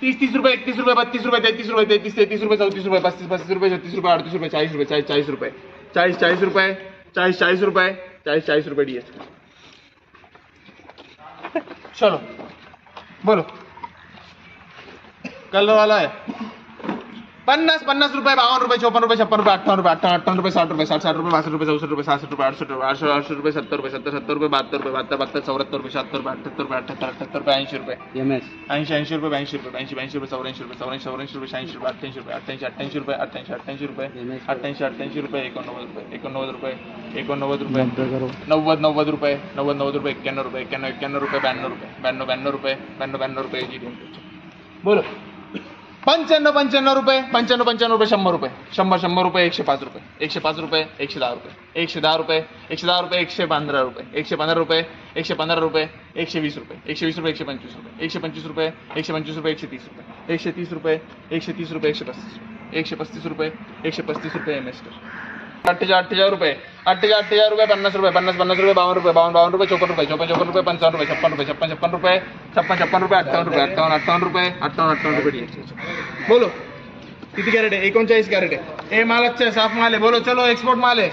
तीस तीस रुपए इकतीस रुपए बत्तीस रुपए तैतीस रुपए तैतीस तैतीस रुपए चौतीस रुपए बत्तीस बत्तीस रुपए छत्तीस रुपए अडतीस रुपए चालीस रुपए चालीस चालीस रुपए चालीस चालीस रुपए चालीस चालीस रुपए चालीस चालीस रुपए डीएस चलो, बोलो। कलर वाला है। पन्नास पन्नास रुपये बावन्न रुपये चौपन्न रुपये छप्पन रुपये अठ्ठावन्न रुपये अठ्ठावन्न अठ्ठावन्न रुपये साठ रुपये साठ साठ रुपये बासष्ट रुपये चौसष्ट रुपये सहासष्ट रुपये अडसष्ट रुपये आठशे आठशे रुपये सत्तर रुपये सत्तर सत्तर रुपये बहात्तर रुपये बहात्तर बहात्तर चौऱ्याहत्तर रुपये शहात्तर रुपये अठ्ठ्याहत्तर रुपये अठ्ठ्याहत्तर अठ्ठ्याहत्तर रुपये ऐंशी रुपये. M S. ऐंशी ऐंशी रुपये ब्याऐंशी रुपये ब्याऐंशी ब्याऐंशी रुपये चौऱ्याऐंशी रुपये चौऱ्याऐंशी चौऱ्याऐंशी रुपये शहाऐंशी रुपये अठ्ठ्याऐंशी रुपये अठ्ठ्याऐंशी अठ्ठ्याऐंशी रुपये अठ्ठ्याऐंशी अठ्ठ्याऐंशी रुपये अठ्ठ्याऐंशी अठ्ठ्याऐंशी रुपये एकोणनव्वद रुपये एकोणनव्वद रुपये एकोणनव्वद रुपये नव्वद नव्वद रुपये नव्वद नव्वद रुपये एक्क्याण्णव रुपये एक्क्याण्णव एक्क्याण्णव रुपये ब्याण्णव रुपये ब्याण्णव ब्याण्णव रुपये ब्याण्णव ब्याण्णव रुपये जी बोलो. पंच्याण्णव पंच्याण्णव रुपये पंच्याण्णव पंच्याण्णव रुपये शंभर रुपये शंभर शंभर रुपये एकशे पाच रुपये एकशे पाच रुपये एकशे दहा रुपये एकशे दहा रुपये एकशे दहा रुपये एकशे पंधरा रुपये एकशे पंधरा रुपये एकशे पंधरा रुपये एकशे वीस रुपये एकशे वीस रुपये एकशे पंचवीस रुपये एकशे पंचवीस रुपये एकशे पंचवीस रुपये एकशे तीस रुपये एकशे तीस रुपये एकशे तीस रुपये एकशे पस्तीस रुपये एकशे पस्तीस रुपये एकशे पस्तीस रुपये एम एस अठ्ठेचाळ अठ्ठेचाळ रुपये अठ्ठेचाळ अठ्ठेचाळ रुपये पन्नास रुपये पन्नास पन्नास रुपये बावन्न रुपये बावन्न बावन्न रुपये चौपन्न रुपये चौपन्न चौपन्न रुपये पंचावन्न रुपये छप्पन रुपये छप्पन छप्पन रुपये छप्पन छप्पन रुपये अठ्ठावन्न रुपये अठ्ठावन्न अठ्ठावन्न रुपये अठ्ठावन्न अठ्ठावन्न रुपये. बोलो किती कॅरेट आहे एकोणचाळीस कॅरेट आहे ए माल अच्छा साफ़ माल है बोलो चलो एक्सपोर्ट माल है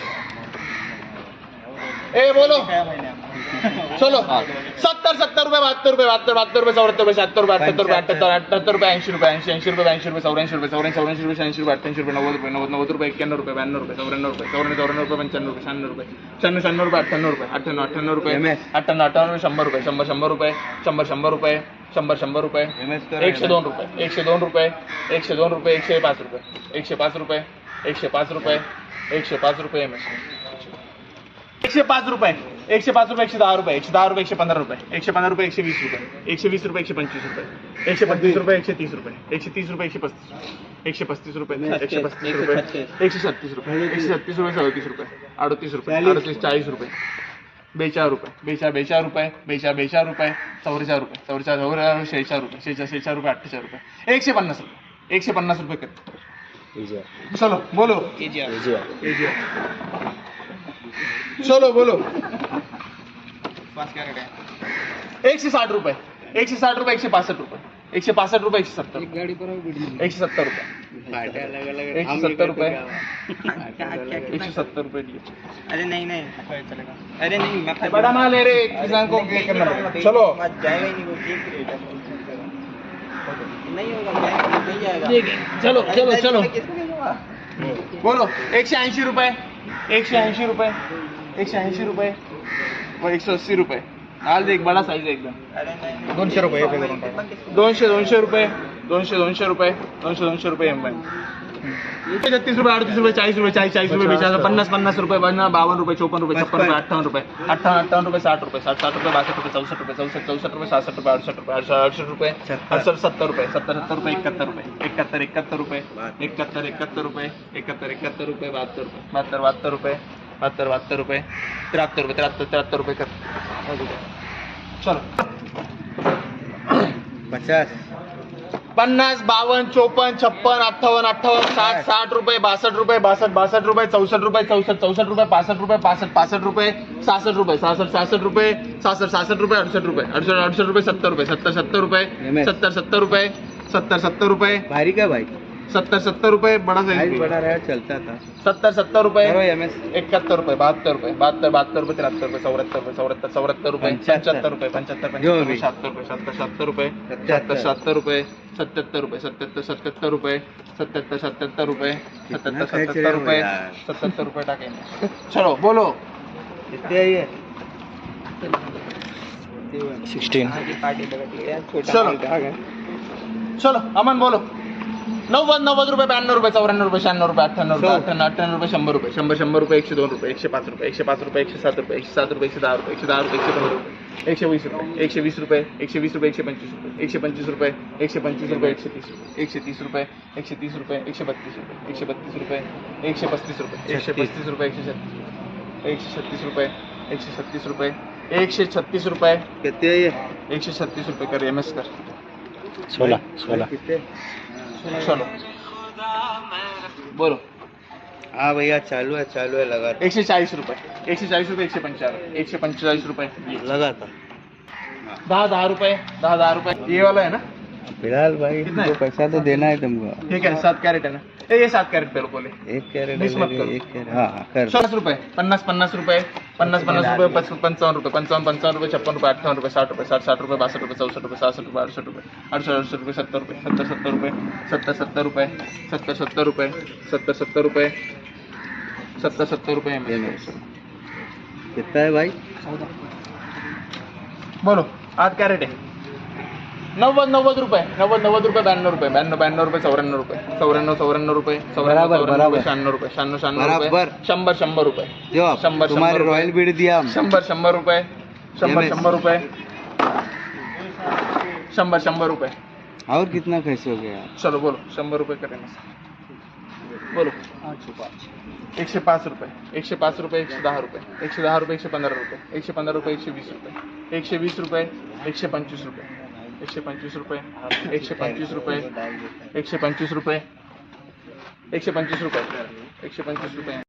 ए बोलो चलो सत्तर सत्तर रुपये बहात्तर रुपये बहात्तर बहात्तर रुपये चौहत्तर रुपये शहात्तर रुपये अठ्ठ्याहत्तर रुपये अठ्ठ्याहत्तर अठ्ठ्याहत्तर रुपये ऐंशी रुपये ऐंशी ऐंशी रुपये ऐंशी रुपये चौऱ्याऐंशी रुपये चौऱ्याऐंशी चौऱ्याऐंशी रुपये शहाऐंशी रुपये अठ्ठ्याऐंशी रुपये नव्वद रुपये नव्वद नव्वद रुपये एक्क्याण्णव रुपये ब्याण्णव रुपये चौऱ्याण्णव रुपये चौऱ्याण्णव चौऱ्याण्णव रुपये पंच्याण्णव रुपये शहाण्णव रुपये शहाण्णव शहाण्णव रुपये अठ्ठ्याण्णव रुपये अठ्ठ्याण्णव अठ्ठ्याण्णव रुपये. अठ्ठ्याण्णव अठ्ठ्याण्णव रुपये शंभर रुपये शंभर शंभर रुपये शंभर शंभर रुपये शंभर शंभर रुपये एकशे दोन रुपये एकशे दोन रुपये एकशे दोन रुपये एकशे पाच रुपये एकशे पाच रुपये एकशे पाच रुपये एकशे पाच रुपये एम एकशे पाच रुपये. एकशे पाच रुपये एकशे दहा रुपये एकशे दहा रुपये एकशे पंधरा रुपये एकशे पंधरा रुपये एकशे वीस रुपये एकशे वीस रुपये एकशे पंचवीस रुपये एकशे पंचवीस रुपये एकशे तीस रुपये एकशे तीस रुपये एकशे पस्तीस रुपये एकशे पस्तीस रुपये एकशे पस्तीस रुपये एकशे छत्तीस रुपये एकशे छत्तीस रुपये सदतीस रुपये अडतीस रुपये अडतीस चाळीस रुपये बेचाळ रुपये बेचाळ बेचाळ रुपये बेचाळ बेचाळ रुपये चौवेचाळ रुपये चौवेचाळ चौवेचाळ शेचाळ रुपये शेचाळ शेचाळ रुपये अठ्ठेचाळ रुपये एकशे पन्नास रुपये एकशे पन्नास रुपये कर चलो बोलो चलो बोलो एकशे साठ रुपये एकशे साठ रुपये एकशे पासष्ट रुपये एकशे पासष्ट रुपये एकशे सत्तर रुपये. गाडी पर एकशे सत्तर रुपये एकशे सत्तर रुपये एकशे सत्तर रुपये दिए. अरे नहीं नहीं अरे नहीं मैं बड़ा माल है रे किसान को क्या करना पड़ेगा चलो ही नहीं वो ठीक रेट है नहीं होगा मैं नहीं जाएगा चलो चलो चलो मैं किसको भेजूँगा? बोलो एकशे ऐंशी रुपये एकशे ऐंशी रुपये एकशे ऐंशी रुपये एकशे अस्सी रुपये. आज एक बडा साईज एकदम. दोनशे रुपये दोनशे दोनशे रुपये दोनशे दोनशे रुपये दोनशे दोनशे रुपये एम छत्तीस रुपये अडतीस रुपये चाळीस रुपये चाळीस चाळीस रुपये बेचाळीस पन्नास पन्नास रुपये पन्नास बावन्न रुपये चोपन्न रुपये छप्पन रुपये अठ्ठावन्न रुपये अठ्ठावन्न अठ्ठावन्न रुपये साठ रुपये साठ साठ रुपये बासष्ट रुपये चौसष्ट रुपये चौसष्ट चौसष्ट रुपये सहासष्ट रुपये अडसष्ट रुपये अडसष्ट अडसष्ट रुपये अडसष्ट सत्तर रुपये सत्तर सत्तर रुपये एकाहत्तर रुपये एकाहत्तर एकाहत्तर रुपये एकाहत्तर एकाहत्तर रुपये एकाहत्तर एकाहत्तर रुपये बहात्तर रुपये बहात्तर बहात्तर रुपये बहात्तर बहात्तर रुपये. त्र्याहत्तर रुपये त्र्याहत्तर त्र्याहत्तर रुपये कर. चलो. पचास. पन्नास बावन्न चोपन्न छप्पन अठ्ठावन्न अठ्ठावन्न साठ साठ. रुपये बासष्ट रुपये बासष्ट बासष्ट रुपये चौसष्ट रुपये चौसष्ट चौसष्ट रुपये पासष्ट रुपये पासष्ट पासष्ट रुपये सहासष्ट रुपये सहासष्ट सहासष्ट रुपये सहासष्ट सहासष्ट रुपये अडुसष्ट रुपये अडुसष्ट अडुसष्ट रुपये सत्तर रुपये सत्तर सत्तर रुपये. सत्तर सत्तर रुपये सत्तर सत्तर रुपये. भारी का भाई? सत्तर सत्तर रुपये बड़ा साइज़ बड़ा रहा चलता था। सत्तर सत्तर एस एकाहत्तर रुपये बहात्तर रुपये बहात्तर बहात्तर रुपये पंच्याहत्तर जो पंच्याहत्तर भी. शहात्तर रुपये शहात्तर शहात्तर रुपये सत्याहत्तर. शहात्तर शहात्तर रुपये सत्याहत्तर रुपये सत्याहत्तर सत्याहत्तर रुपये सत्याहत्तर सत्याहत्तर रुपये कितना सत्याहत्तर खर्च सत्याहत्तर रहे हो रुपये यार? सत्याहत्तर रुपये टाकेंगे चलो बोलो। कितने है सिक्सटीन। चलो अमन बोलो। नव्वद नव्वद रुपये ब्याण्णव रुपये चौऱ्याण्णव रुपये शहाण्णव रुपये अठ्ठ्याण्णव रुपये. अठ्ठ्याण्णव अठ्ठ्याण्णव रुपये शंभर रुपये शंभर शंभर रुपये एकशे दोन रुपये एकशे पाच रुपये एकशे पाच रुपये एकशे सात रुपये एकशे सात रुपये एकशे दहा रुपये एकशे दहा रुपये एकशे पंधरा रुपये एकशे वीस रुपये एकशे वीस रुपये एकशे वीस रुपये एकशे पंचवीस रुपये एकशे पंचवीस रुपये एकशे पंचवीस रुपये एकशे तीस रुपये एकशे तीस रुपये एकशे तीस रुपये एकशे बत्तीस रुपये एकशे बत्तीस रुपये एकशे पस्तीस रुपये एकशे. पस्तीस रुपये एकशे छत्तीस एकशे छत्तीस रुपये एकशे छत्तीस रुपये एकशे छत्तीस रुपये है ये एकशे छत्तीस रुपये कर एम एस कर सोलह भाई, कितने चलो। बोलो। हाँ भैया चालू है चालू है लगा रुपए। एक सौ चालीस रुपए एक सौ पंचाळीस एक सौ पंचालीस लगा था दहा दहा रुपए दहा दहा रुपए। ये वाला है ना? फ़िलहाल भाई पैसा तो देना है तुमको। ठीक है सात कैरेट है ना? ये सात कॅरेट पेलो बोले. एक कैरेट मिस मत करो। एक कैरेट. हाँ हाँ कर. पन्नास रुपये पन्नास पन्नास रुपये पन्नास पन्नास रुपये पच- पंचावन्न रुपये पंचावन्न पंचावन्न रुपये छप्पन रुपये अठ्ठावन्न रुपये साठ रुपये साठ साठ रुपये बासष्ट रुपये चौसष्ट रुपये सहासष्ट रुपये अडुसष्ट रुपये अडुसष्ट अडुसष्ट रुपये सत्तर रुपये सत्तर सत्तर रुपये सत्तर सत्तर रुपये सत्तर सत्तर रुपये सत्तर सत्तर रुपये सत्तर सत्तर रुपये कितना है भाई? बोलो आज क्या रेट आहे. नव्वद नव्वद रुपये नव्वद नव्वद रुपये ब्याण्णव रुपये ब्याण्णव ब्याण्णव रुपये चौऱ्याण्णव रुपये चौऱ्याण्णव चौऱ्याण्णव रुपये बराबर. रुपये शहाण्णव रुपये शहाण्णव शहाण्णव रुपये बराबर. शंभर शंभर रुपये जो शंबर, तुम्हारे शंबर रॉयल बीड दिया हम शंभर शंभर रुपये शंभर MS. शंभर रुपये शंभर शंभर रुपये और कितना कैसे हो गया चलो बोलो शंभर रुपये करें ना बोलो एकशे पाच रुपये एकशे पाच रुपये एकशे दहा रुपये एकशे दहा रुपये एकशे पंधरा रुपये एकशे पंधरा रुपये एकशे वीस रुपये एकशे वीस रुपये एकशे पंचवीस रुपये एकशे पंचवीस रुपये एकशे पंचवीस रुपये एकशे पंचवीस रुपये एकशे पंचवीस रुपये एकशे पंचवीस रुपये